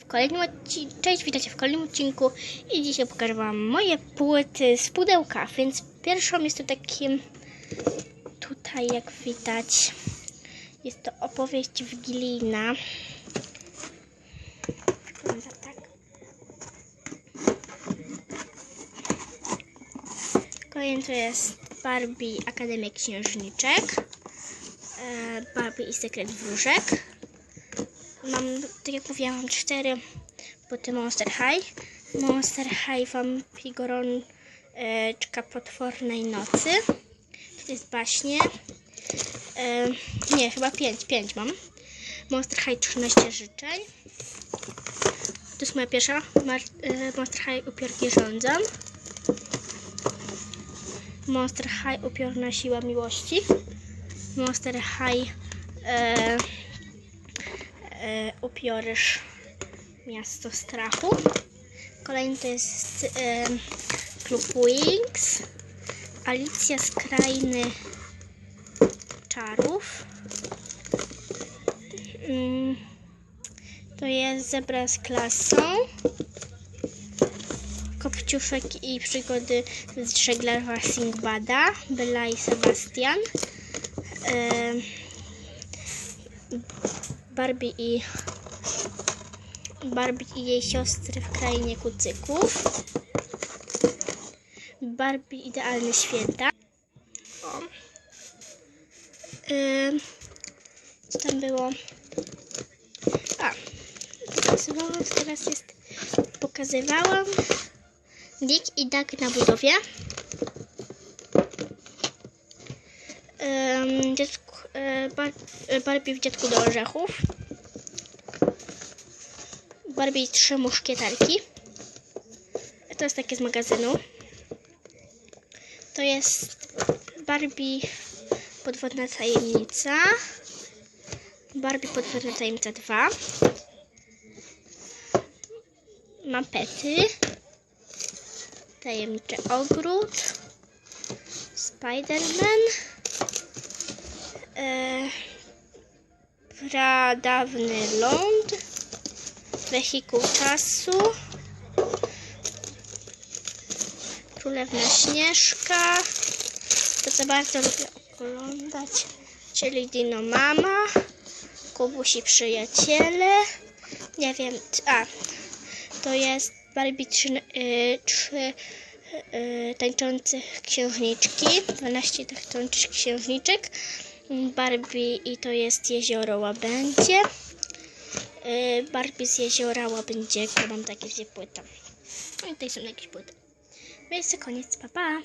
W kolejnym odcinku, cześć, witajcie w kolejnym odcinku i dzisiaj pokażę Wam moje płyty z pudełka, więc pierwszą jest to takim, tutaj jak widać, jest to opowieść Wigilijna. Tak. Kolejny to jest Barbie Akademia Księżniczek, e, Barbie i Sekret Wróżek. Mam, tak jak mówiłam, mam cztery buty Monster High. Monster High Vampirgorączka Potwornej Nocy. To jest baśnie. E, nie, chyba pięć, pięć mam. Monster High 13 życzeń. To jest moja pierwsza. Mar, e, Monster High Upiorki rządzą. Monster High Upiorna Siła Miłości. Monster High e, e, Miasto Strachu. Kolejny to jest e, Klub Wings. Alicja z Krainy Czarów. Mm, to jest Zebra z klasą. Kopciuszek i przygody z żeglarza Singbada. Bella i Sebastian. E, Barbie i Barbie i jej siostry w krainie kucyków. Barbie idealny święta. O. Ym, co tam było? A, pokazywałam, teraz jest pokazywałam Dick i Duck na budowie. Ym, dziecku, e, Barbie w dziecku do orzechów. Barbie i trzy muszkietarki. To jest takie z magazynu. To jest Barbie podwodna tajemnica. Barbie podwodna tajemnica 2. Mapety. Tajemniczy ogród. Spiderman. E, pradawny ląd. Wehikuł czasu. Królewna Śnieżka. To co bardzo lubię oglądać. Czyli Dino Mama. Kubusi Przyjaciele. Nie wiem. A. To jest Barbie trzy, y, trzy y, tańczących księżniczki. 12 tańczących księżniczek. Barbie i to jest jezioro Łabędzie. Y, Barbie z jeziora Łabędziego. Mam takie dwie płyty. No i tutaj są jakieś płyty. Więc to koniec. Pa, pa.